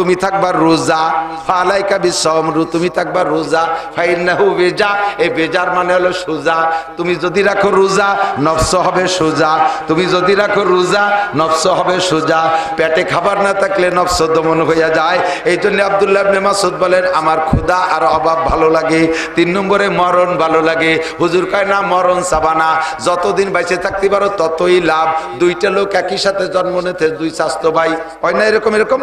তুমি থাকবা রোজা, ফালাইকা বিসমরু তুমি থাকবা রোজা, ফাইন্নাহু বেজা এই বেজার মানে হলো সোজা। তুমি যদি রাখো রোজা, নফস হবে সোজা। তুমি যদি রাখো রোজা, নফস হবে সোজা। পেটে খাবার না থাকলে নফস দমন হইয়া যায়। এই জন্য আবদুল্লাহ ইবনে মাসুদ বলেন, আমার ক্ষুধা আর অভাব ভালো লাগে। তিন নম্বরে মরণ ভালো লাগে। হুজুর কয়, না, মরণ সাবানা যতদিন বেঁচে থাকতে পারো, ততই লাভ। দুইটা লোক একই সাথে জন্ম নিতে দুই স্বাস্থ্য ভাই হয় না এরকম এরকম?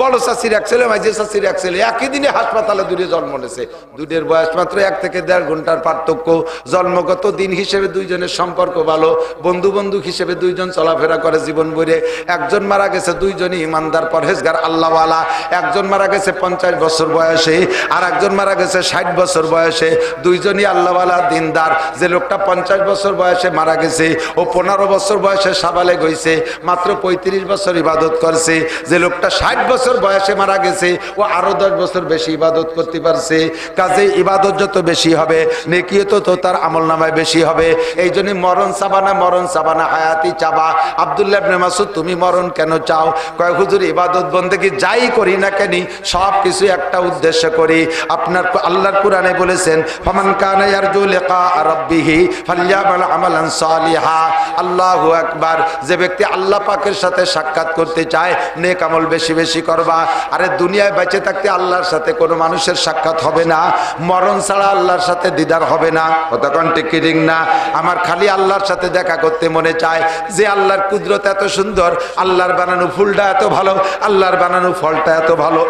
বড় শাশির এক ছেলে মাঝে শাশির এক ছেলে, একই দিনে হাসপাতালে দুটো জন্ম নিয়েছে। দুইটার বয়স মাত্র এক থেকে দেড় ঘণ্টার পার্থক্য। জন্মগত দিন হিসেবে দুইজনের সম্পর্ক ভালো, বন্ধু বন্ধু হিসেবে দুইজন চলাফেরা করে জীবন বইরে একজন মারা গেছে, দুইজনই ইমানদার, পরহেজগার, আল্লাহওয়ালা। একজন মারা গেছে পঞ্চাশ বছর বয়সে আর একজন মারা গেছে ষাট বছর বয়সে। দুইজনই আল্লাহওয়ালা, দিনদার। যে লোকটা পঞ্চাশ বছর বয়সে মারা গেছে ও পনেরো বছর বয়সে সাবালেগ হয়েছে মাত্র পঁয়ত্রিশ বছর ইবাদত করছে। যে লোকটা ষাট বছর বয়সে মারা গেছে। ও আরও দশ বছর বেশি ইবাদত করতে পারছে। কাজে ইবাদত যত বেশি হবে নেকিয়ে তো তো তার আমল নামায় বেশি হবে। এই জন্য মরণ চাবানা মরণ চাবানা হায়াতি চাবা। আবদুল্লাহ মাসুদ, তুমি মরণ কেন চাও? কয়, হুজুর, ইবাদত বন্দেগী যাই করি না কেন, সব কিছু একটা উদ্দেশ্য করি। আপনার আল্লাহর কোরআনে বলেছেন, ফামান কানা ইয়ারজু লিকা রাব্বিহি ফালইয়ামাল আমালান সালিহা। আল্লাহু আকবার। যে ব্যক্তি আল্লাহ পাকের সাথে সাক্ষাৎ করতে চায়, নেক আমল বেশি বেশি করবা। আরে দুনিয়ায় বেঁচে থাকতে আল্লাহর সাথে কোনো মানুষের সাক্ষাৎ হবে না, মরণ ছাড়া আল্লাহর সাথে দিদার হবে না। কতক্ষণ টিকিরিং না? আমার খালি আল্লাহর সাথে দেখা করতে মনে চায় যে আল্লাহর কুদরত এত সুন্দর, আল্লাহর বানানো ফুলটা এত ভালো, আল্লাহর বানানো ফলটা এত ভালো।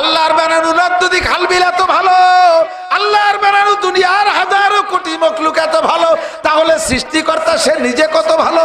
আল্লাহর বানানো নদী খালবিল এত ভালো, আল্লাহর বানানো দুনিয়ার হাজারো কোটি মখলুক এত ভালো, তাহলে সৃষ্টিকর্তা সে নিজে কত ভালো?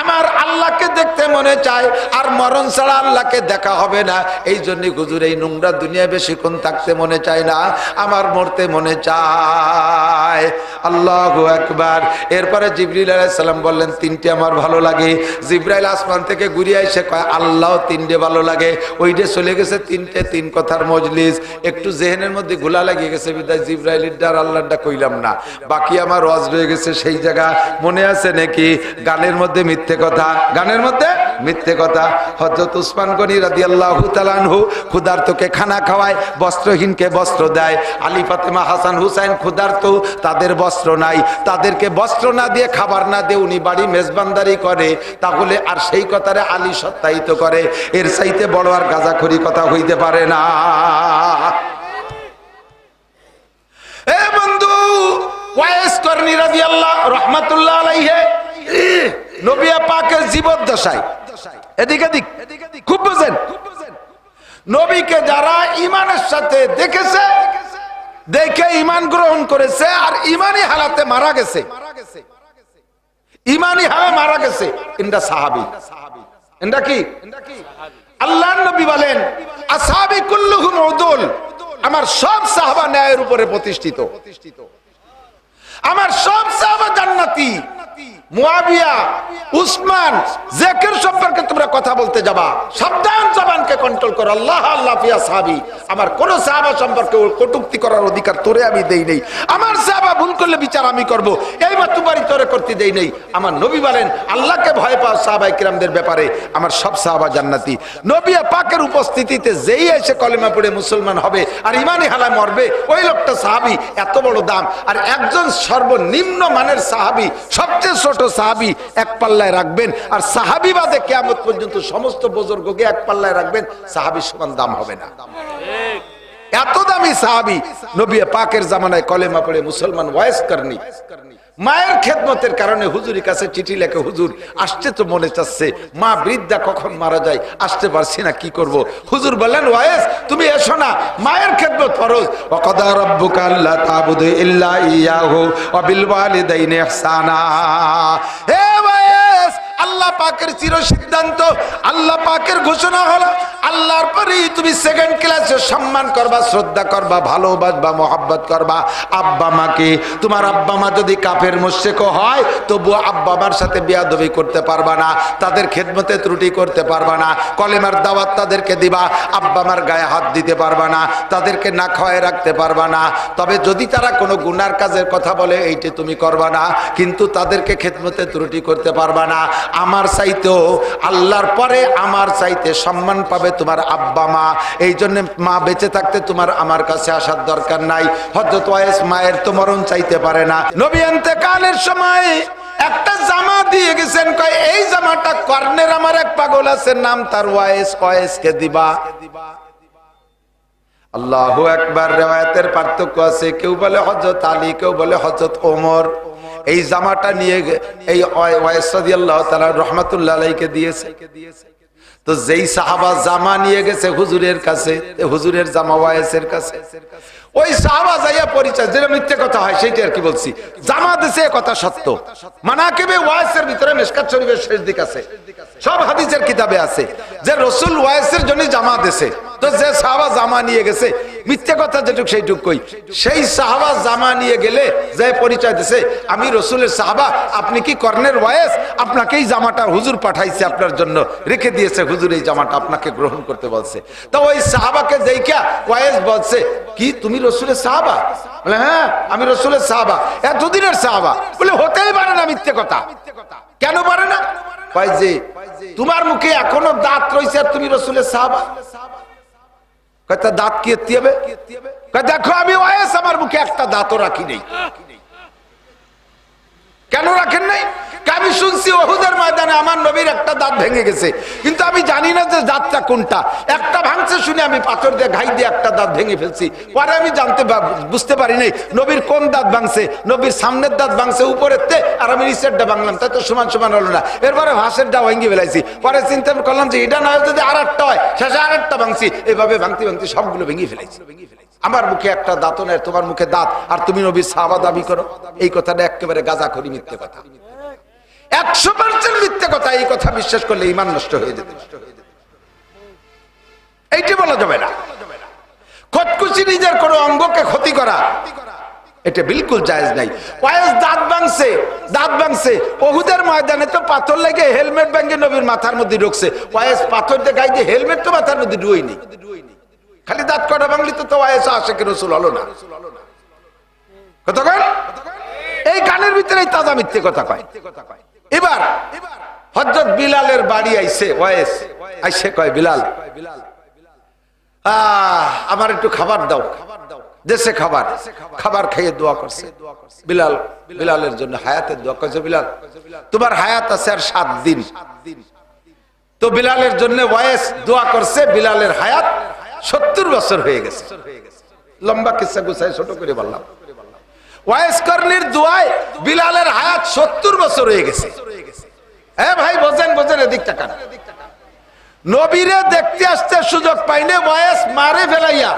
আমার আল্লাহকে দেখতে মনে চায়, আর মরণ ছাড়া আল্লাহকে দেখা হবে না। এই জন্য হুজুর, এই নোংরা দুনিয়া বেশিক্ষণ থাকতে মনে চায় না, আমার মরতে মনে চায়। আল্লাহ একবার এরপরে জিবরিল আলাইসাল্লাম বললেন, তিনটে আমার ভালো লাগে। জিব্রাইল আসমান থেকে ঘুরিয়ে এসে কয় আল্লাহ তিনটে ভালো লাগে। ওইটে চলে গেছে তিনটে, তিন কথার মজলিস। একটু জেহেনের মধ্যে ঘোলা লাগিয়ে গেছে, বিদায় জিব্রাইলের ডার আল্লাহটা কইলাম না। বাকি আমার ওয়াজ রয়ে গেছে সেই জায়গা। মনে আছে নাকি? গানের মধ্যে মিথ্যে কথা। গানের মধ্যে মিথ্যে কথা। হজরত উসমান গনি রাদি আল্লাহ তালানহু ক্ষুধার্তকে খানা খাওয়ায়, বস্ত্রহীনকে বস্ত্র দেয়। আলী ফাতেমা হাসান হুসাইন ক্ষুধার্ত, তাদের বস্ত্র নাই। তাদেরকে বস্ত্র না দিয়ে খাবার না দিয়ে উনি বাড়ি মেজবানদারি করে। তাহলে আর সেই কথারে আলী সত্যায়িত করে। এর চাইতে বড় আর গাজাখড়ি কথা হইতে পারে না। এ বন্ধু ওয়াইস করনি রাদিয়াল্লাহ রাহমাতুল্লাহ আলাইহি। নবিয়া পাকের জীবদ্দশায়। এদিকে দিক খুব নবীকে যারা ইমানের সাথে দেখেছে, দেখে ইমান গ্রহণ করেছে, আর হালাতে মারা গেছে। হালে মারা গেছে। সাহাবি। কি? আল্লাহ নবী বলেন, আসাবি কুল্লুহুম উদুল। আমার সব সাহাবা ন্যায়ের উপরে প্রতিষ্ঠিত। আমার সব সাহাবা জান্নাতি। মুয়াবিয়া, উসমান, জেকের সম্পর্কে তোমরা কথা বলতে যাবা। সাবধান জবানকে কন্ট্রোল করো। আল্লাহ আল্লাহ ফিয়া সাহাবি। আমার কোন সাহাবা সম্পর্কে কটুক্তি করার অধিকার তোরে আমি দেই আমার সাহাবা ভুল করলে বিচার আমি করব। এই তোরে করতে দেই আমার নবী বলেন, আল্লাহকে ভয় পাও সাহাবাই কিরামদের ব্যাপারে। আমার সব সাহাবা জান্নাতি। নবিয়া পাকের উপস্থিতিতে যেই এসে কলেমা পড়ে মুসলমান হবে আর ইমানি হালায় মরবে, ওই লোকটা সাহাবি, এত বড় দাম। আর একজন সর্বনিম্ন মানের সাহাবি, সবচেয়ে ছোট সাহাবি এক পাল্লায় রাখবেন আর সাহাবি বাদে কেমন পর্যন্ত সমস্ত বুজুর্গকে এক পাল্লায় রাখবেন সাহাবি সমান দাম হবে না। এত দামি সাহাবি নবী পাকের জামানায় কলেমা পড়ে মুসলমান ওয়াইস করনি মায়ের খেদমতের কারণে হুজুরের কাছে চিঠি লেখে, হুজুর, আসতে তো মনে চাচ্ছে, মা বৃদ্ধা কখন মারা যায়, আসতে পারছি না, কি করব? হুজুর বললেন ওয়াইস তুমি এসো না, মায়ের খেদমত ফরজ। ওয়াকাদা রাব্বুকা আল্লা তা'বুদু ইল্লা ইয়াহু, ওয়া বিল ওয়ালিদাইনি ইহসানা। হে ওয়াইস আল্লাহ পাকের চির সিদ্ধান্ত আল্লাহ পাকের ঘোষণা হলো, আল্লাহর পরেই তুমি সেকেন্ড ক্লাসে সম্মান করবা, শ্রদ্ধা করবা, ভালোবাসবা, মোহাব্বত করবা। আব্বা মাকে তোমার আব্বা মা যদি কাফের মোশেকও হয়, তবুও আব্বা মার সাথে বিয়াদবি করতে পারবা না, তাদের খেদমতে ত্রুটি করতে পারবা না, কলেমার দাওয়াত তাদেরকে দিবা, আব্বা মার গায়ে হাত দিতে পারবা না, তাদেরকে না খাওয়ায় রাখতে পারবা না। তবে যদি তারা কোনো গুনার কাজের কথা বলে, এইটি তুমি করবা না, কিন্তু তাদেরকে খেদমতে ত্রুটি করতে পারবা না। আমার চাইতেও আল্লাহর পরে আমার চাইতে সম্মান পাবে তোমার আব্বা মা। এই জন্য মা বেঁচে থাকতে তোমার আমার কাছে আসার দরকার নাই। হজরত ওয়াইস মায়ের তো মরণ চাইতে পারে না। নবী কালের সময় একটা জামা দিয়ে গেছেন। কয়, এই জামাটা কর্ণের আমার এক পাগল আছে, নাম তার ওয়াইস ওয়াইস কে দিবা। আল্লাহ একবার রেওয়ায়তের পার্থক্য আছে। কেউ বলে হজরত আলী, কেউ বলে হজরত ওমর। এই জামাটা নিয়ে এই ওয়াইস রাদিয়াল্লাহু তাআলা রহমাতুল্লাহ আলাইকে দিয়েছে। তো যেই সাহাবা জামা নিয়ে গেছে হুজুরের কাছে হুজুরের জামা ওয়াইসের কাছে, ওই সাহাবা যাইয়া পরিচয় যেটা মিথ্যে কথা হয়, সেইটা আর কি বলছি। জামা দিছে কথা সত্য। মানাকিবে ওয়াইসের ভিতরে মেশকাত শরীফের শেষ দিক আছে। সব হাদিসের কিতাবে আছে যে রসুল ওয়াইসের জন্য জামা দিছে। তো যে সাহাবা জামা নিয়ে গেছে, মিথ্যে কথা যেটুক সেইটুক কই। সেই সাহাবা জামা নিয়ে গেলে যে পরিচয় দিছে, আমি রসুলের সাহাবা, আপনি কি কর্ণের ওয়াইস আপনাকেই জামাটা হুজুর পাঠাইছে আপনার জন্য। রেখে দিয়েছে হুজুর, এই জামাটা আপনাকে গ্রহণ করতে বলছে। তো ওই সাহাবাকে দেইকা বলছে, কি, তুমি রসুলের সাহাবা? বলে হ্যাঁ আমি রসুলের সাহাবা। এতদিনের সাহাবা। বলে, হতেই পারে না মিথ্যে কথা। কেন পারে না? তোমার মুখে এখনও দাঁত রয়েছে আর তুমি রসুলের সাহাবা? কয় দাঁত কি এত্তি হবে? দেখো, আমি ওয়েস আমার মুখে একটা দাঁতও রাখি নেই। কেন রাখেন নাই? আমি শুনছি ওহুদের ময়দানে আমার নবীর একটা দাঁত ভেঙে গেছে। কিন্তু আমি জানি না যে দাঁতটা কোনটা। একটা ভাঙছে শুনে আমি পাথর দিয়ে ঘাই দিয়ে একটা দাঁত ভেঙে ফেলছি। পরে আমি জানতে বুঝতে পারি নাই নবীর কোন দাঁত ভাঙছে? নবীর সামনের দাঁত ভাঙছে উপরের তে আর আমি নিচেরটা ভাঙলাম, তাই তো সমান সমান হলো না। এরপরে ভাসেরটা ভেঙে ফেলাইছি। পরে চিন্তা করলাম যে এটা না যদি আর একটা হয়, শেষে আর একটা ভাঙছি। এভাবে ভাঙতে ভাঙতে সবগুলো ভেঙে ফেলাইছি। ভেঙে ফেলাইছি আমার মুখে একটা দাঁত নেই, তোমার মুখে দাঁত। আর তুমি নবীর সাহাবা দাবি করো, এই কথাটা একেবারে গাজা করি মিথ্যে কথা। একশো পার্সেন্ট মিথ্যে কথা, এই কথা বিশ্বাস করলে ইমান নষ্ট হয়ে যেতে এইটি বলা যাবে না। খটকুচি নিজের কোনো অঙ্গকে ক্ষতি করা এটা বিলকুল জায়েজ নাই। ওয়াইস দাঁত ভাঙছে দাঁত ভাঙছে। ওহুদের ময়দানে তো পাথর লেগে হেলমেট ভেঙে নবীর মাথার মধ্যে ঢুকছে। ওয়াইস পাথর দিয়ে গাই দিয়ে হেলমেট তো মাথার মধ্যে ডুইনি খালি দাঁত কটা ভাঙলি তো ওয়াইস আসে কি রসুল হলো না। কতক্ষণ এই গানের ভিতরে তাজা মিথ্যে কথা কয়। এবার হজরত বিলালের বাড়ি আইছে ওয়াইস আইসে কয় বিলাল আহ, আমার একটু খাবার দাও। দেশে খাবার। খাবার খেয়ে দোয়া করছে। বিলাল, বিলালের জন্য হায়াতের দোয়া করছে, বিলাল। তোমার হায়াত আছে আর সাত দিন। তো বিলালের জন্য ওয়াইস দোয়া করছে, বিলালের হায়াত সত্তর বছর হয়ে গেছে। লম্বা কিসা গুছাই ছোট করে বললাম। ওয়াইস দোয়ায় বিলালের হায়াত সত্তর বছর হয়ে গেছে। হ্যাঁ ভাই, বোঝেন বোঝেন এদিক টাকা নবীরে দেখতে আসতে সুযোগ পাইনে, বয়স মারে ফেলাইয়া।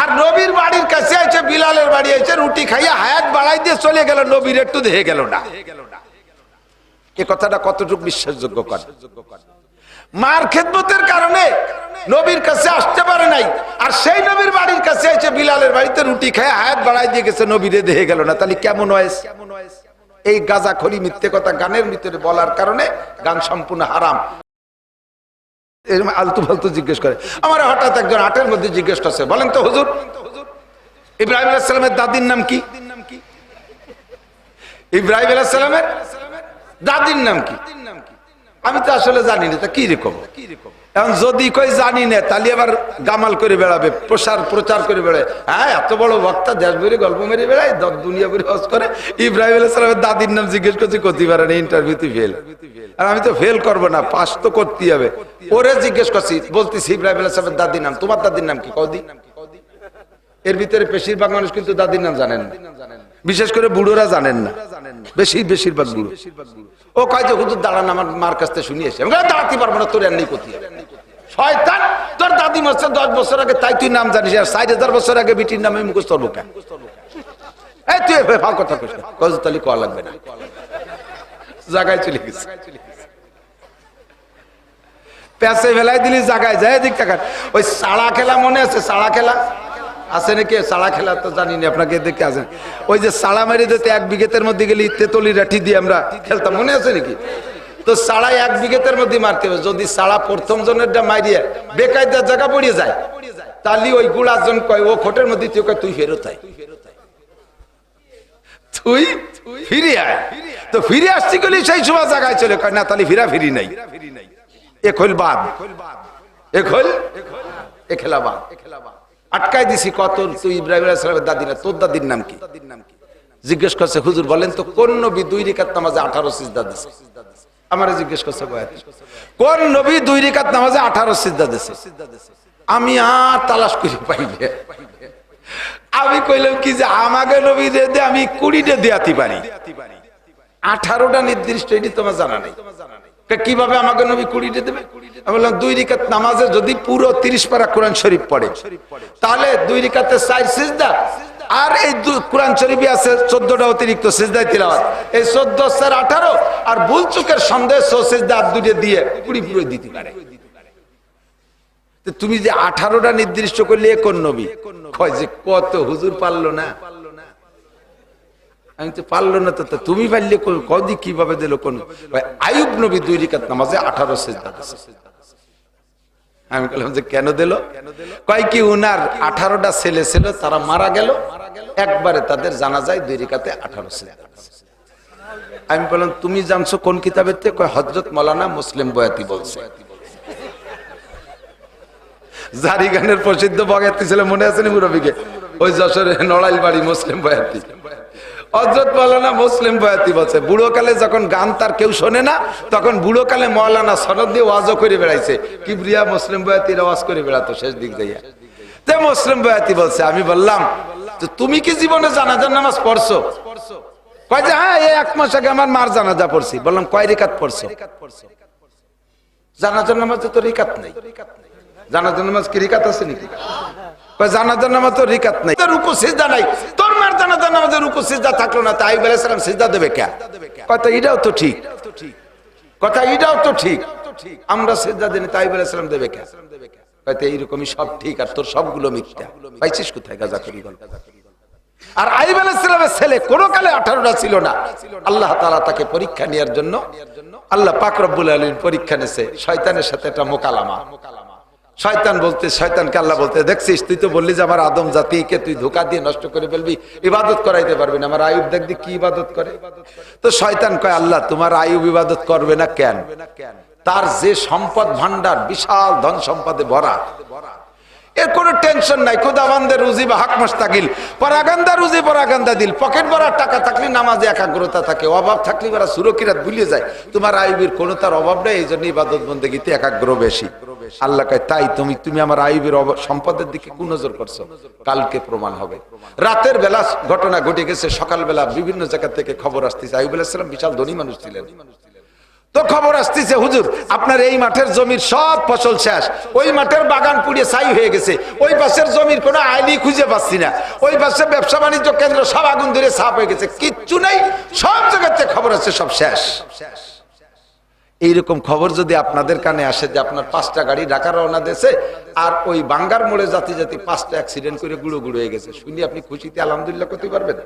আর নবীর বাড়ির কাছে আছে বিলালের বাড়ি আছে রুটি খাইয়া হায়াত বাড়াই দিয়ে চলে গেল, নবীর একটু গেল না। এ কথাটা কতটুকু বিশ্বাসযোগ্য কর? মার খেদমতের কারণে নবীর কাছে আসতে পারে নাই, আর সেই নবীর বাড়ির কাছে আছে বিলালের বাড়িতে রুটি খায় হায়াত বাড়াই দিয়ে গেছে, নবীরে দেখে গেল না। তাহলে কেমন হয়? এই গাজা খড়ি মিথ্যে কথা গানের ভিতরে বলার কারণে গান সম্পূর্ণ হারাম। এরকম আলতু ফালতু জিজ্ঞেস করে। আমার হঠাৎ একজন আটের মধ্যে জিজ্ঞেস করছে বলেন তো হুজুর। ইব্রাহিম আলাইসালামের দাদির নাম কি? ইব্রাহিম আলাইসালামের দাদির নাম কি? আমি তো আসলে জানি না, তা কি রকম? এখন যদি কই জানি না, তাহলে আবার গামাল করে বেড়াবে, প্রসার প্রচার করে বেড়ায়। হ্যাঁ এত বড় বক্তা, দেশ বেরিয়ে গল্প মেরে বেড়ায় দুনিয়া বেরিয়ে হজ করে। ইব্রাহিম আলাইসালামের দাদির নাম জিজ্ঞেস করছি করতে পারে না ইন্টারভিউতে ফেল আর আমি তো ফেল করব না পাস তো করতেই হবে। ওরে জিজ্ঞেস করছি, বলতেছি ইব্রাহিম আলাইসালামের দাদির নাম, তোমার দাদির নাম কি? কদি এর ভিতরে বেশিরভাগ মানুষ কিন্তু দাদির নাম জানেন না। বিশেষ করে বুড়োরা জানেন না। বেশি, বেশিরভাগ বুড়ো। ও কয় যে দাঁড়ান, আমার মার কাছ থেকে শুনিয়েছে দাঁড়াতে পারব না, তোর এমনি করতে হবে। শয়তান, তোর দাদি মাসে দশ বছর আগে, তাই তুই নাম জানিস। আর ষাট হাজার বছর আগে বিটির নামে মুখস্থ কেন এই তুই ফাল কথা কইস না। কজ তাহলে কয়া লাগবে না। জায়গায় চলে গেছে। প্যাসে ফেলাই দিলি জায়গায় যায় দিক টাকা ওই সাড়া খেলা মনে আছে? সাড়া খেলা? আছে নাকি? সাড়া খেলা তো জানি না, আপনাকে দেখে আছেন ওই যে সাড়া মেরে দিতে এক বিঘেতের মধ্যে গেলি তেতলি রাঠি দিয়ে আমরা খেলতাম। মনে আছে নাকি? তো সাড়া এক বিঘেতের মধ্যে মারতে হবে। যদি সাড়া প্রথম জনেরটা মারিয়ে বেকায়দার জায়গা পড়িয়ে যায়, তাহলে ওই গুড়াজন কয়, ও খোটের মধ্যে তুই কয়, তুই ফেরত আয়। জিজ্ঞেস করছে, হুজুর, বলেন তো, কোন নবী দুই রিকাত নামাজে আঠারো সিজদা দিছে? আমারে জিজ্ঞেস করছে কোন নবী দুই রিকাত নামাজে আঠারো সিদ্ধা দিছে। আমি আর তালাশ করি পাইবে। আমি কইলাম কি যে আমাকে নবী দে আমি কুড়িটা দেয়াতে পারি আঠারোটা নির্দিষ্ট, এটি তোমার জানা নেই। কীভাবে আমাকে নবী কুড়িটা দেবে? আমি বললাম, দুই রিকাত নামাজে যদি পুরো তিরিশ পারা কোরআন শরীফ পড়ে, তাহলে দুই রিকাতে চার সিজদা আর এই কোরআন শরীফে আছে চোদ্দটা অতিরিক্ত সিজদায় তিলাওয়াত। এই চোদ্দ, চার, আঠারো, আর ভুল চুকের সন্দেহ সিজদা দুটো দিয়ে কুড়ি পুরো দিতে পারে। তুমি যে আঠারোটা নির্দিষ্ট করলে কোন নবী? কয় যে কত হুজুর পারল না। আমি তো পারল না তো তুমি পারলে কদি কীভাবে দিল কোন আয়ুব নবী দুই রিকাত নামাজে আঠারো সেজদা। আমি বললাম যে কেন দিল? কয় কি উনার আঠারোটা ছেলে ছিল, তারা মারা গেল। একবারে তাদের জানা যায় দুই রিকাতে আঠারো দিছে। আমি বললাম, তুমি জানছো কোন কিতাবের থেকে? কয় হজরত মৌলানা মুসলিম বয়াতি বলছে। জারি গানের প্রসিদ্ধ বগাতি ছিল মনে আছে নি মুরব্বীকে? ওই যশোরে নড়াইল বাড়ি মুসলিম বয়াতি। হজরত মৌলানা মুসলিম বয়াতি বলছে বুড়ো কালে যখন গান তার কেউ শোনে না, তখন বুড়ো কালে মৌলানা সনদ দিয়ে ওয়াজও করে বেড়াইছে। কি ব্রিয়া মুসলিম বয়াতির আওয়াজ করে বেড়াতো শেষ দিক দিয়ে তে মুসলিম বয়াতি বলছে, আমি বললাম, তো তুমি কি জীবনে জানাজার নামাজ পড়ছো? কয় যে হ্যাঁ এই এক মাস আগে আমার মার জানাজা পড়ছি। বললাম, কয় রিকাত পড়ছো? জানাজার নামাজে তো রিকাত নেই। জানাজার নামাজ কি রিকাত আছে নাকি? জানাজার নামাজ তো রিকাত নাই। রুকু, সিজদা নাই। তোর রুকু থাকল না তাই সালাম দেবে কে? কথা এটাও তো ঠিক। কথা এটাও তো ঠিক। আমরা দিনে তাই সালাম দেবে কে? হয়তো এইরকমই সব ঠিক, আর তোর সবগুলো মিথ্যা। পাইছিস কোথায় গাজা করি আর আইব ছেলে কোন কালে আঠারোটা ছিল না। আল্লাহ তালা তাকে পরীক্ষা নেওয়ার জন্য, আল্লাহ পাক রব্বুল আলম পরীক্ষা নেছে শয়তানের সাথে একটা মোকালামা। শয়তান বলতে শয়তান আল্লাহ বলতে, দেখছিস, তুই তো বললি যে আমার আদম জাতিকে তুই ধোকা দিয়ে নষ্ট করে ফেলবি, ইবাদত করাইতে পারবি না। আমার আয়ুব দেখবি কি ইবাদত করে। তো শয়তান কয়, আল্লাহ, তোমার আয়ুব ইবাদত করবে না কেন? তার যে সম্পদ ভান্ডার বিশাল ধন সম্পদে ভরা। এর কোনো টেনশন নাই, খুদাবান্দের রুজি বা হাক মাস্তাকিল। পরাগান্দা রুজি, পরাগান্দা দিল। পকেট ভরার টাকা থাকলে নামাজে একাগ্রতা থাকে, অভাব থাকলে ওরা সুরক্ষিরাত ভুলিয়ে যায়। তোমার আইবির কোনো তার অভাব নেই, এই জন্য ইবাদত বন্দেগীতে একাগ্র বেশি। আল্লাহ কয়, তাই তুমি তুমি আমার আইবির সম্পদের দিকে কোন নজর করছ? কালকে প্রমাণ হবে। রাতের বেলা ঘটনা ঘটে গেছে, সকালবেলা বিভিন্ন জায়গা থেকে খবর আসতেছে। আইব আলাইসালাম বিশাল ধনী মানুষ ছিলেন। তো খবর আসতেছে, হুজুর, আপনার এই মাঠের জমির সব ফসল শেষ। ওই মাঠের বাগান পুড়িয়ে ছাই হয়ে গেছে। ওই পাশের জমির কোনো আইনি খুঁজে পাচ্ছি না। ওই পাশে ব্যবসা বাণিজ্য কেন্দ্র সব আগুন ধরে সাফ হয়ে গেছে। কিচ্ছু নেই, সব জায়গাতে খবর আছে, সব শেষ শেষ। এইরকম খবর যদি আপনাদের কানে আসে যে আপনার পাঁচটা গাড়ি ঢাকা রওনা দেশে আর ওই বাঙ্গার মোড়ে জাতি জাতি পাঁচটা অ্যাক্সিডেন্ট করে গুঁড়ো গুঁড়ো হয়ে গেছে। শুনি আপনি খুশিতে আলহামদুলিল্লাহ করতে পারবেন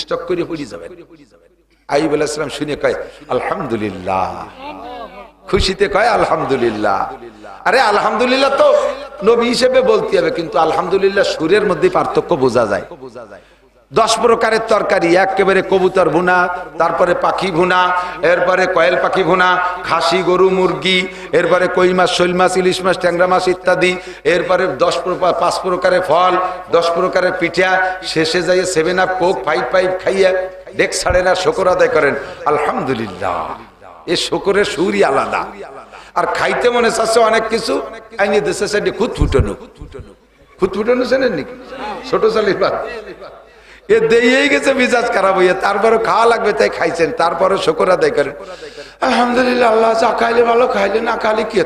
স্টক করে পড়ে যাবেন। আইব আলাইসালাম শুনে কয়, আলহামদুলিল্লাহ। খুশিতে কয়, আলহামদুলিল্লাহ। আরে আলহামদুলিল্লাহ তো নবী হিসেবে বলতে হবে, কিন্তু আলহামদুলিল্লাহ সুরের মধ্যে পার্থক্য বোঝা যায়। দশ প্রকারের তরকারি, একেবারে কবুতর ভুনা, তারপরে পাখি ভুনা, এরপরে কয়েল পাখি ভুনা, খাসি, গরু, মুরগি, এরপরে কই মাছ, শৈল মাছ, ইলিশ মাছ, ট্যাংরা মাছ ইত্যাদি, এরপরে দশ প্রকার, পাঁচ প্রকারের ফল, দশ প্রকারের পিঠা, শেষে যাইয়ে seven up coke five five খাইয়ে ডেক ছাড়ে না, শকর আদায় করেন। আলহামদুলিল্লাহ, এ শকরের সুরই আলাদা। আর খাইতে মনে চাচ্ছে অনেক কিছু, আইনি দেশে সাইডে খুদ ফুটানো খুদ ফুটানো চেনেন নাকি? ছোট চালির বাদ এ দিয়েই গেছে মিজাজ খারাপ হইয়া। তারপরে খাওয়া লাগবে, তাই খাইছেন। তারপরে শকর আদায় করেন। আলহামদুলিল্লাহ, আল্লাহ চা খাইলে ভালো, খাইলে না খালি কি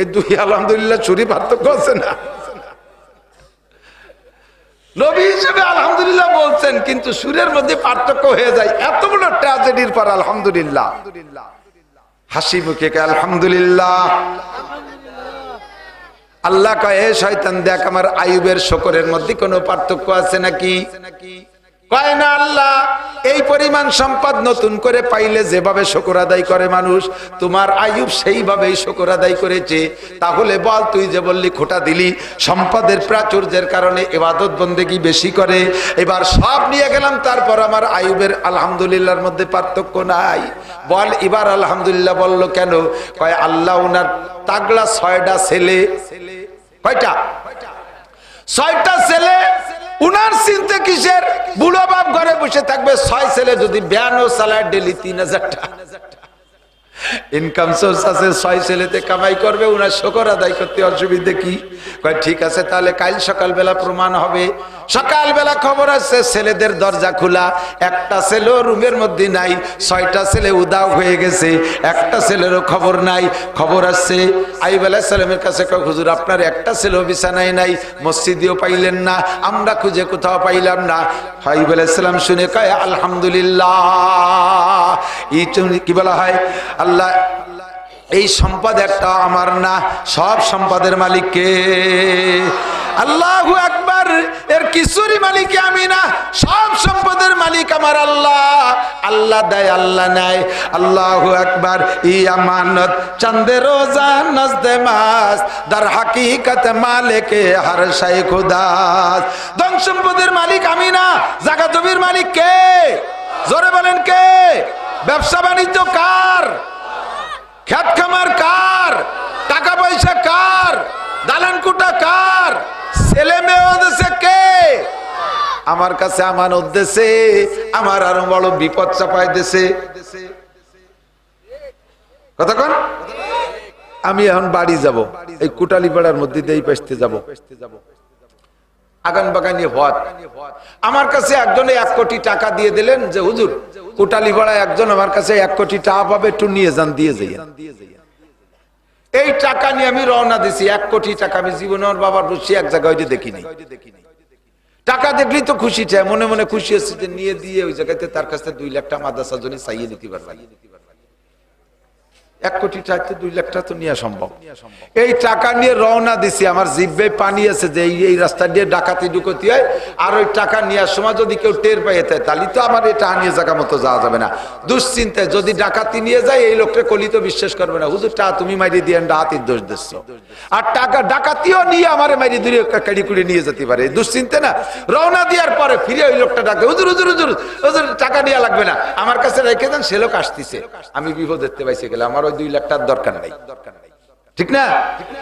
এই দুই আলহামদুলিল্লাহ চুরি পার্থক্য আছে না। নবী হিসেবে আলহামদুলিল্লাহ বলছেন, কিন্তু সুরের মধ্যে পার্থক্য হয়ে যায়। এত বড় ট্র্যাজেডির পর আলহামদুলিল্লাহ। হাসি মুখে আলহামদুলিল্লাহ। আল্লাহ কয়, "এ শয়তান, দেখ আমার আয়ুবের শকরের মধ্যে কোনো পার্থক্য আছে নাকি? কয়, না আল্লাহ, এই পরিমাণ সম্পদ নতুন করে পাইলে যেভাবে শকর আদায় করে মানুষ, তোমার আয়ুব সেইভাবেই শকর আদায় করেছে। তাহলে বল, তুই যে বললি খোটা দিলি, সম্পদের প্রাচুর্যের কারণে এবাদত বন্দেগি বেশি করে। এবার সব নিয়ে গেলাম, তারপর আমার আয়ুবের আলহামদুলিল্লাহর মধ্যে পার্থক্য নাই। বল, এবার আলহামদুলিল্লাহ বলল কেন? কয়, আল্লাহ উনার তাগলা ছয়টা ছেলে। কয়টা? ছয়টা ছেলে, উনার চিন্তা কিসের? বুড়ো বাপ ঘরে বসে থাকবে, ছয় ছেলে যদি ব্যানো চালায় ডেলি তিন হাজার টাকা। ইনকাম সোর্স আছে, ছয় ছেলেতে কামাই করবে, উনার শকর আদায় করতে অসুবিধে কি? ঠিক আছে, তাহলে কাল সকালবেলা প্রমাণ হবে। সকালবেলা খবর আছে, ছেলেদের দরজা খোলা। একটা ছেলেও রুমের মধ্যে নাই, ছয়টা ছেলে উদাও হয়ে গেছে, একটা ছেলেরও খবর নাই। খবর আসছে, আইব সালামের কাছে হুজুর, আপনার একটা ছেলেও বিছানায় নাই, মসজিদেও পাইলেন না, আমরা খুঁজে কোথাও পাইলাম না। আইব সালাম শুনে কয়, আলহামদুলিল্লাহ। ই কি বলা হয়? আল্লাহ এই সম্পদ একটা, আমার না, সব সম্পদের মালিককে। আল্লাহ আকবার, এর কিছুরই মালিক আমি না, সব সম্পদের মালিক আমার আল্লাহ। আল্লাহ দেয়, আল্লাহ নেয়। আল্লাহ আকবার, ই আমানত চন্দের রোজা, নজদে মাস, দার হাকিকত মালিকে, হর শাই খুদাস ধন সম্পদের মালিক আমি না জাগা জমির মালিক কে? জোরে বলেন কে? ব্যবসা বাণিজ্য কার? খ্যাত খামার কার? টাকা পয়সা কার? দালান কুটা কার? ছেলে মেয়ে দেশে কে? আমার কাছে আমার উদ্দেশ্যে, আমার আরও বড় বিপদ চাপাই দেশে কতক্ষণ আমি এখন বাড়ি যাব। এই কুটালি পাড়ার মধ্যে দিয়ে পেস্তে যাব। আগান বাগানি হওয়ার। আমার কাছে একজনে এক কোটি টাকা দিয়ে দিলেন যে, হুজুর কোটালি পাড়ায় একজন আমার কাছে এক কোটি টাকা পাবে, একটু নিয়ে যান, দিয়ে যাই। এই টাকা নিয়ে আমি রওনা দিছি, এক কোটি টাকা আমি জীবনে আমার বাবার বসে এক জায়গায় দেখিনি। টাকা দেখলি তো খুশি চায় মনে মনে খুশি হচ্ছে যে নিয়ে দিয়ে ওই জায়গাতে তার কাছে দুই লাখ টাকা মাদ্রাসার জন্য চাইয়ে দিতে পারবে। এক কোটি টাকা, দুই লাখ টাকা তো নেওয়া সম্ভব। এই টাকা নিয়ে রওনা দিছি, আমার জিব্বে পানি আছে যে এই- রাস্তা দিয়ে ডাকাতি ডুকতি হয়, আর ওই টাকা নেওয়ার সময় যদি কেউ টের পাইয়ে থাকে তাহলে তো আমার এই টাকা নিয়ে জায়গা মতো যাওয়া যাবে না। দুশ্চিন্তায় যদি ডাকাতি নিয়ে যায়, এই লোকটা কলি তো বিশ্বাস করবে না। হুজুর, টাকা তুমি মাইরি দিয়ে ডাকাতির দোষ দিচ্ছ। আর টাকা ডাকাতিও নিয়ে আমার মাইরি দূরে কাড়ি কুড়ি নিয়ে যেতে পারে। দুশ্চিন্তা না, রওনা দেওয়ার পরে ফিরে ওই লোকটা ডাকে হুজুর হুজুর হুজুর হুজুর, টাকা নেওয়া লাগবে না। আমার কাছে রেখে দেন, সে লোক আসতেছে। আমি বিপদ দেখতে পাইছে গেলে আমার ওই দুই লাখ টাকার দরকার নাই। ঠিক না?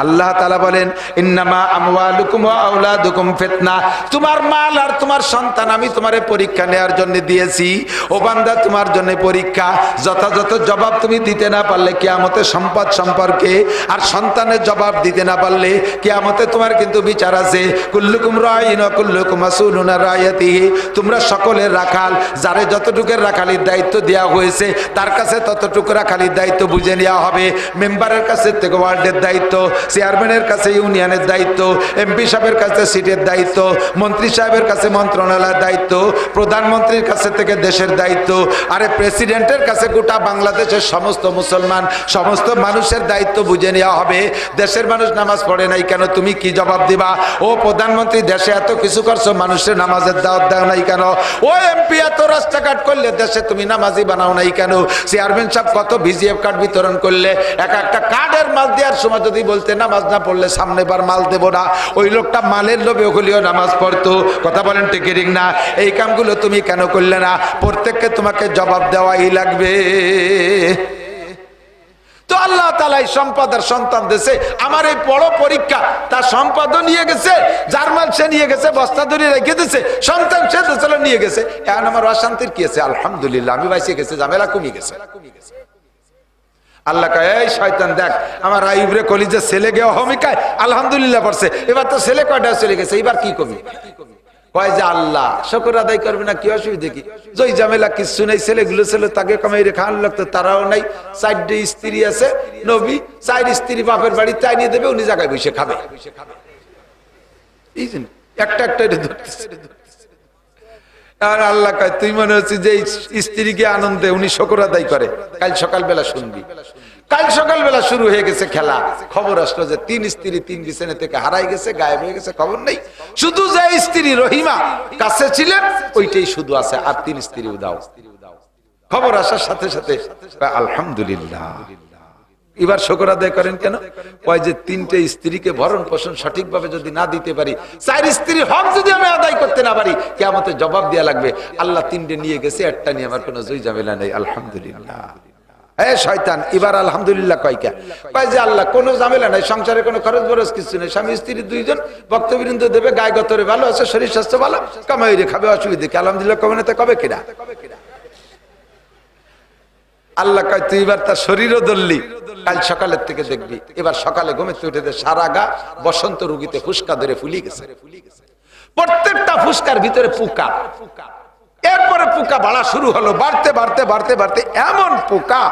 আল্লাহ তালা বলেন, ইন্নামা তোমার মাল আর তোমার সন্তান আমি তোমারে পরীক্ষা নেয়ার জন্য দিয়েছি। ও বান্দা, তোমার জন্য পরীক্ষা। যথাযথ জবাব তুমি দিতে না পারলে কিয়ামতে সম্পদ সম্পর্কে আর সন্তানের জবাব দিতে না পারলে কিয়ামতে তোমার কিন্তু বিচার আছে। কুল্লুকুম ওয়া কুল্লুকুম আন তোমরা সকলের রাখাল, যারে যতটুকুর রাখালির দায়িত্ব দেওয়া হয়েছে, তার কাছে ততটুকু রাখালির দায়িত্ব বুঝে নেওয়া হবে। মেম্বারের কাছে থেকে ওয়ার্ডের দায়িত্ব, চেয়ারম্যানের কাছে ইউনিয়নের দায়িত্ব, এমপি সাহেবের কাছে সিটের দায়িত্ব, মন্ত্রী সাহেবের কাছে মন্ত্রণালয়ের দায়িত্ব, প্রধানমন্ত্রীর কাছে থেকে দেশের দায়িত্ব, আরে প্রেসিডেন্টের কাছে গোটা বাংলাদেশের সমস্ত মুসলমান, সমস্ত মানুষের দায়িত্ব বুঝে নেওয়া হবে। দেশের মানুষ নামাজ পড়ে নাই কেন? তুমি কি জবাব দিবা? ও প্রধানমন্ত্রী, দেশে এত কিছু করছ, মানুষের নামাজের দাওয়াত দাও নাই কেন? ও এমপি, এত রাস্তাঘাট করলে দেশে তুমি নামাজি বানাও নাই কেন? চেয়ারম্যান সাহেব কত ভিজিএফ কার্ড বিতরণ করলে? এক একটা কার্ডের মাল দেওয়ার সময় যদি বলতে নামাজ না পড়লে সামনে বার মাল দেবো না। ওই লোকটা মালের লোভে হলেও নামাজ পড়তো। কথা বলেন টেকেরিং না? এই কামগুলো তুমি কেন করলে না? প্রত্যেককে তোমাকে জবাব দেওয়াই লাগবে। তো আল্লাহ তালাই সন্তান দেশে আমার এই বড় পরীক্ষা, তার সম্পদও নিয়ে গেছে জার্মান সে নিয়ে গেছে, বস্তা ধরে রেখে দিছে সন্তান সে নিয়ে গেছে। এখন আমার অশান্তির কি আছে? আলহামদুলিল্লাহ, আমি বাইসে গেছে, ঝামেলা কমিয়ে গেছে। আল্লাহ কয় এই শয়তান দেখ আমার আইবরে কলিজে ছেলে গেও হমিকায় আলহামদুলিল্লাহ পড়ছে। এবার তো ছেলে কয়টা চলে গেছে? এবার কি কবি কয় যে আল্লাহ শকর আদায় করবে না কি কি? জয় ঝামেলা কিছু নেই ছেলেগুলো ছেলে তাকে কামাই রেখে আনলো তো তারাও নাই। চারটে স্ত্রী আছে নবী চার স্ত্রী বাপের বাড়ি তাই নিয়ে দেবে উনি জায়গায় বসে খাবে। এই যে, একটা একটা ধরতেছে। আর আল্লাহ কয়, তুই মনে হচ্ছে যে স্ত্রীকে আনন্দে উনি শকর আদায় করে। কাল সকালবেলা শুনবি। কাল সকালবেলা শুরু হয়ে গেছে খেলা। খবর আসলো যে তিন স্ত্রী তিন বিছানে থেকে হারাই গেছে, গায়েব হয়ে গেছে, খবর নেই। শুধু যে স্ত্রী রহিমা, কাছে ছিলেন, ওইটাই শুধু আছে। আর তিন স্ত্রী উদাও খবর আসার সাথে সাথে আলহামদুলিল্লাহ। এবার শকর আদায় করেন কেন? কয় যে তিনটে স্ত্রীকে ভরণ পোষণ সঠিকভাবে যদি না দিতে পারি, চার স্ত্রীর হক যদি আমি আদায় করতে না পারি কেমতে জবাব দেওয়া লাগবে, আল্লাহ তিনটে নিয়ে গেছে, একটা নিয়ে আমার কোনো জয় ঝামেলা নেই, আলহামদুলিল্লাহ। আলহামদুলিল্লাহ কয়কা কয় যে আল্লাহ, কোনো ঝামেলা নাই, সংসারে কোনো খরচ বরচ কিছু নেই, স্বামী, স্ত্রী দুইজন বক্তবৃন্দ দেবে, গায়ে গতরে ভালো আছে, শরীর স্বাস্থ্য ভালো, কামাই রে খাবে, অসুবিধে আলহামদুলিল্লাহ, কবে না তো কবে কিনা? আল্লাহ কয় তুই এবার তার শরীরও ধরলি। কাল সকালের থেকে দেখবি এবার সকালে ঘুমেতে উঠে দে, সারা গা বসন্ত রুগীতে ফুসকা ধরে ফুলি গেছে। প্রত্যেকটা ফুসকার ভিতরে পোকা। এরপরে পোকা বাড়া শুরু হলো বাড়তে বাড়তে বাড়তে বাড়তে এমন পোকা।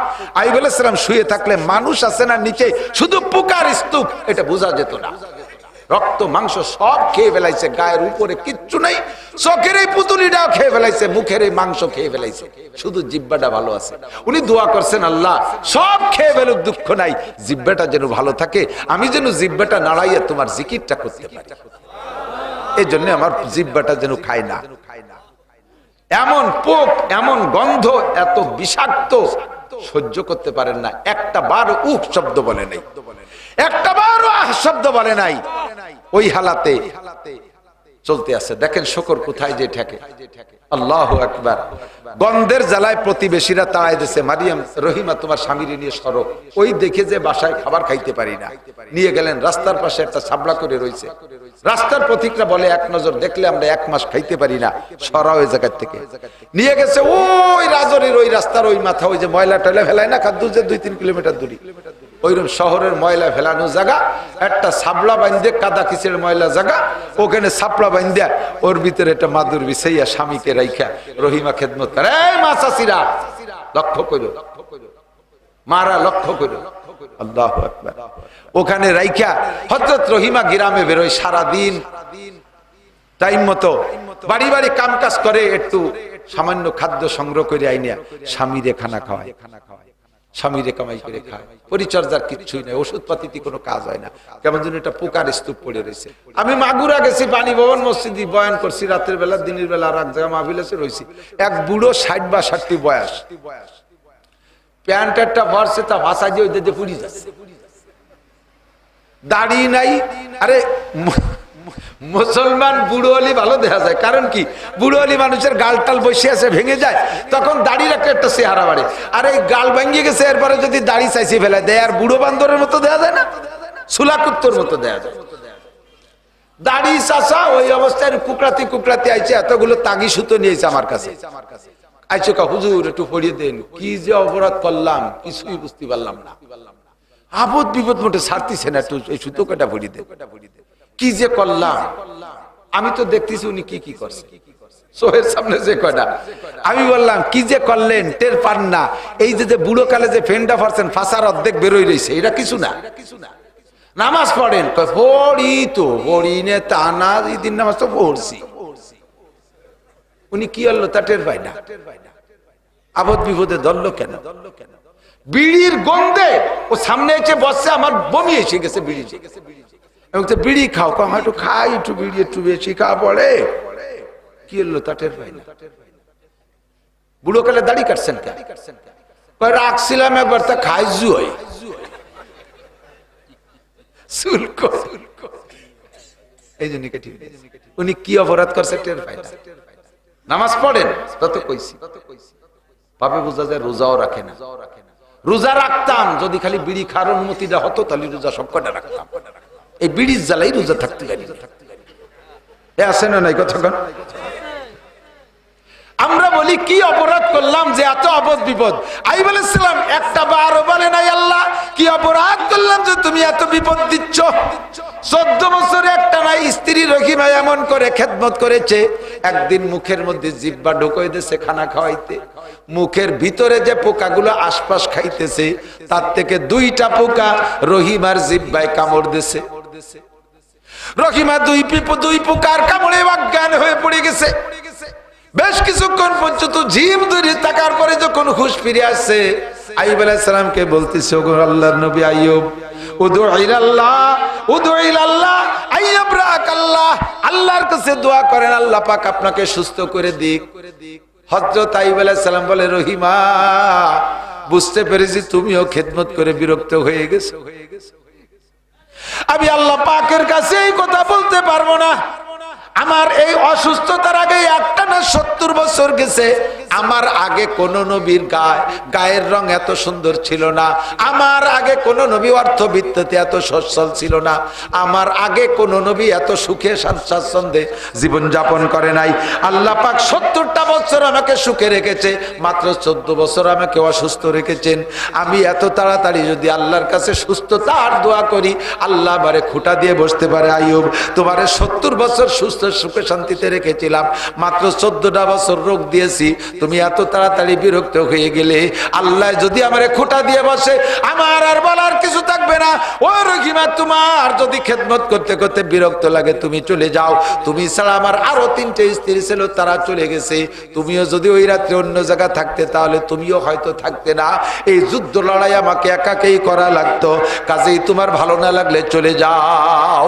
আই বলেছিলাম শুয়ে থাকলে মানুষ আছে না নিচে শুধু পোকার স্তূপ এটা বোঝা যেত না। রক্ত, মাংস সব খেয়ে ফেলাইছে, গায়ের উপরে কিচ্ছু নেই। চোখের এই পুতুলিটাও খেয়ে ফেলাইছে, মুখের এই মাংস খেয়ে ফেলাইছে। শুধু জিব্বাটা ভালো আছে। উনি দোয়া করছেন, আল্লাহ, সব খেয়ে ফেলুক, দুঃখ নাই। জিব্বাটা যেন ভালো থাকে, আমি যেন জিব্বাটা নাড়াইয়া তোমার জিকিরটা করতে পারি। এই জন্য আমার জিব্বাটা যেন খায় না। এমন পোক, এমন গন্ধ, এত বিষাক্ত সহ্য করতে পারেন না। একটা বার উহ শব্দ বলে নাই। একটা বার আহ শব্দ বলে নাই। ওই হালাতে চলতে আছে। দেখেন শকর কোথায় যে ঠেকে। আল্লাহ একবার গন্ধের জ্বালায় প্রতিবেশীরা তাড়াই দিছে, মারিয়াম, রহিমা, তোমার স্বামীর নিয়ে সরো। ওই দেখে যে বাসায় খাবার খাইতে পারি না। নিয়ে গেলেন, রাস্তার পাশে একটা সাবলা করে রয়েছে রাস্তার প্রতীকরা বলে, এক নজর দেখলে আমরা এক মাস খাইতে পারি না। সরা ওই জায়গার থেকে। নিয়ে গেছে ওই রাজরের ওই রাস্তার ওই মাথা, ওই যে ময়লা টয়লা ফেলায় না, খাদ্য যে দুই তিন কিলোমিটার দূরি ওইরকম শহরের ময়লা ফেলানো জায়গা, একটা সাবলা বাইন্দে কাদা কিসের ময়লা জায়গা, ওখানে সাপলা বাইন্দা ওর ভিতরে একটা মাদুর বিছাইয়া স্বামীকে রাইখা রহিমা খেদমত করে। এই মা চাষিরা লক্ষ্য করো, মারা লক্ষ্য করো। আল্লাহ ওখানে রাইখা হজরত রহিমা গ্রামে বেরোয় সারাদিন। টাইম মতো বাড়ি বাড়ি কাম কাজ করে, একটু সামান্য খাদ্য সংগ্রহ করে আইনিয়া স্বামীরে খানা খাওয়ায় খানা খাওয়ায়। স্বামীরে কামাই করে খায়। পরিচর্যার কিছুই নাই ওষুধ পাতিতে কোনো কাজ হয় না। কেমন যেন এটা পোকার স্তূপ পড়ে রয়েছে। আমি মাগুরা গেছি পানি ভবন মসজিদি বয়ান করছি, রাতের বেলা, দিনের বেলা, আর এক জায়গায় রয়েছি। এক বুড়ো ষাট বা ষাটটি বয়স। প্যান্ট ভরছে, তা ভাষা দিয়ে ওই দিতে পুড়ি যাচ্ছে। দাড়ি নাই, আরে মুসলমান বুড়ো হলি ভালো দেখা যায়। কারণ কি? বুড়ো হলি মানুষের গাল টাল বসে আছে, ভেঙে যায়। তখন দাড়ি রাখতে একটা চেহারা বাড়ে। আর এই গাল ভেঙে গেছে, এরপরে যদি দাড়ি চাইছে ফেলে দেয়, আর বুড়ো বান্দরের মতো দেয়া যায় না? সুলাকুত্তর মতো দেয়া যায়। দাড়ি চাষা ওই অবস্থায় কুকরাতি কুকরাতি আইছে, এতগুলো তাগি সুতো নিয়েছে আমার কাছে। আইছে কা হুজুর, একটু পড়িয়ে দেন। কি যে অপরাধ করলাম, কিছুই বুঝতে পারলাম না। আপদ বিপদ মোটে ছাড়তিছে না, একটু এই সুতো কাটা পড়িয়ে দেন? কি যে করলাম আমি তো দেখতেছি উনি কি কি করছে। সোহের সামনে যে কয়টা। আমি বললাম, কি যে করলেন, টের পান না। এই যে বুড়ো কালে যে ফেনটা ফারছেন ফাঁসার অর্ধেক বেরোই রয়েছে এটা কিছু না। নামাজ পড়েন পড়ি তো, পড়ি নে তা না দিন নামাজ তো পড়ছি। উনি কি হলো তা টের পায় না। আপদ বিপদে ধরলো কেন? বিড়ির গন্ধে ও সামনে এসে বসছে, আমার বমি এসে গেছে বিড়ি এবং তো বিড়ি খাও, কম একটু খাই, একটু বিড়ি একটু বেশি খাওয়া পড়ে। কি হলো তা টের পাই না। বুড়ো কালে দাড়ি কাটছেন কেন রাখছিলাম একবার, তা খাই জুয় শুল্ক এই জন্য কেটে উনি কি অপরাধ করছে টের পাই নামাজ পড়েন তত কইছি। পাবে বোঝা যায় রোজাও রাখে না। রোজা রাখতাম, যদি খালি বিড়ি খাওয়ার অনুমতিটা হতো, তাহলে রোজা সব কটা রাখতাম। এই বিড়ির জ্বালাই রোজা থাকতে পারি এ আছে না নাই কতক্ষণ আমরা বলি, কি অপরাধ করলাম যে এত আপদ বিপদ? আই বলেছিলাম একটা বারো বলে নাই আল্লাহ, কি অপরাধ করলাম যে তুমি এত বিপদ দিচ্ছ? চোদ্দ বছরে একটা নাই, স্ত্রী রহিমা এমন করে খেদমত করেছে, একদিন মুখের মধ্যে জিব্বা ঢুকাই দিয়েছে খানা খাওয়াইতে। মুখের ভিতরে যে পোকাগুলো আশপাশ খাইতেছে, তার থেকে দুইটা পোকা রহিমার জিব্বায় কামড় দিছে রহিমা দুই দুই পোকার কামড়ে অজ্ঞান হয়ে পড়ে গেছে। বেশ কিছুক্ষণ পর্যন্ত জিম থাকার পরে যখন হুশ ফিরে আইব বলতেছে, ওগো নবী আপনাকে সুস্থ করে দিক। হযরত আইব বলে, রহিমা, বুঝতে পেরেছি তুমিও খেদমত করে বিরক্ত হয়ে গেছো হয়ে গেছো। আমি আল্লাহ পাকের কাছে এই কথা বলতে পারব না। আমার এই অসুস্থতার আগে একটা না সত্তর বছর গেছে। আমার আগে কোন নবীর গায়ে, গায়ের রং এত সুন্দর ছিল না। আমার আগে কোন নবী অর্থবিত্ততে এত সচ্ছল ছিল না। আমার আগে কোন নবী এত সুখে স্বাচ্ছন্দ্যে জীবন যাপন করে নাই। আল্লাহ পাক সত্তরটা বছর আমাকে সুখে রেখেছে, মাত্র চোদ্দ বছর আমাকে অসুস্থ রেখেছেন। আমি এত তাড়াতাড়ি যদি আল্লাহর কাছে সুস্থতা আর দোয়া করি, আল্লাহ বারে খুঁটা দিয়ে বসতে পারে আইয়ুব। তোমারে সত্তর বছর সুস্থ সুখে শান্তিতে রেখেছিলাম। মাত্র চোদ্দটা বছর রোগ দিয়েছি। তুমি এত তাড়াতাড়ি বিরক্ত হয়ে গেলে। আল্লাহ যদি আমার খুঁটা দিয়ে বসে, আমার আর বলার কিছু থাকবে না। ও রহিমা, তোমার যদি খেদমত করতে করতে বিরক্ত লাগে, তুমি চলে যাও। তুমি ছাড়া আমার আরও তিনটে স্ত্রী ছিল, তারা চলে গেছে। তুমিও যদি ওই রাত্রে অন্য জায়গা থাকতে, তাহলে তুমিও হয়তো থাকতে না। এই যুদ্ধ লড়াই আমাকে একাকেই করা লাগতো। কাজেই তোমার ভালো না লাগলে চলে যাও।